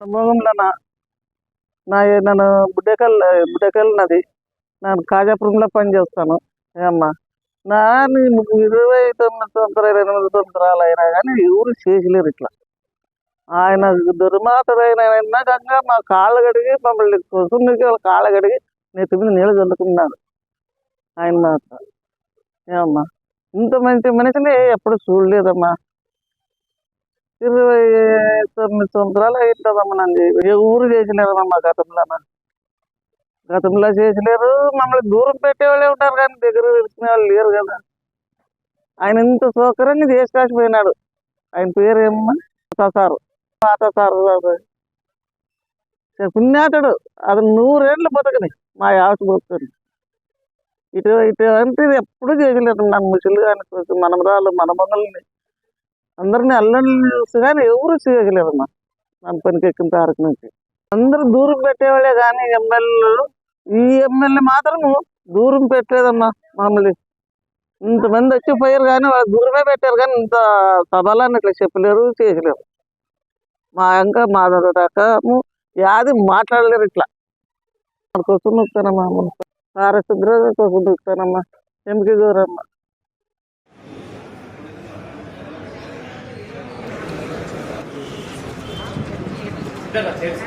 సంభోగంలో నా నా నన్ను బుడ్డకల్ బుడ్డకల్ నది. నేను కాజాపురంలో పని చేస్తాను ఏమ్మా నా ఇరవై తొమ్మిది సంవత్సరాలు ఇరవై ఎనిమిది సంవత్సరాలు అయినా కానీ ఎవరు చేసలేరు ఇట్లా. ఆయన దుర్మాతరైన గంగా మా కాళ్ళు కడిగి మమ్మల్ని కొసునికి కాళ్ళ కడిగి నెత్తి మీద నీళ్ళు చల్లుకున్నాడు. ఆయన మాత్రం. ఏమమ్మా ఇంత మంచి మనిషిని ఎప్పుడు చూడలేదమ్మా. ఇరవై తొమ్మిది సంవత్సరాలు అయింటుందమ్మా నన్ను ఏ ఊరు చేసలేదమ్మా మా గతంలో గతంలో చేసలేరు మమ్మల్ని దూరం పెట్టేవాళ్ళే ఉంటారు కానీ దగ్గర తెలిసిన వాళ్ళు లేరు కదా. ఆయన ఇంత సౌకర్యంగా చేసి కాసిపోయినాడు ఆయన పేరు ఏమమ్మా సారు పాత సారు పుణ్యాతుడు. అది నూరేళ్ళు బతకని మా యావతి బతుకని ఇటు ఇటు అంటే ఎప్పుడు చేయలేదు నన్ను ముసలి కానీ మనమరాలు మనమగల్ని అందరిని అల్లని కానీ ఎవరు చేయగలేరమ్మా. మన పనికి ఎక్కిన తారకు నుంచి. అందరూ దూరం పెట్టేవాళ్ళే కానీ ఎమ్మెల్యేలు ఈ ఎమ్మెల్యే మాత్రము దూరం పెట్టలేదమ్మా మామూలు. ఇంతమంది వచ్చి పోయారు కానీ వాళ్ళు దూరమే పెట్టారు కానీ ఇంత సభలని ఇట్లా చెప్పలేరు చేయలేరు మా ఇంకా మా దాకా యాది మాట్లాడలేరు ఇట్లా. కోసం నొక్కుతానమ్మా పారశుద్ర కోసం నొక్కుతానమ్మా. ఎంపిక దూరమ్మా. చేసి.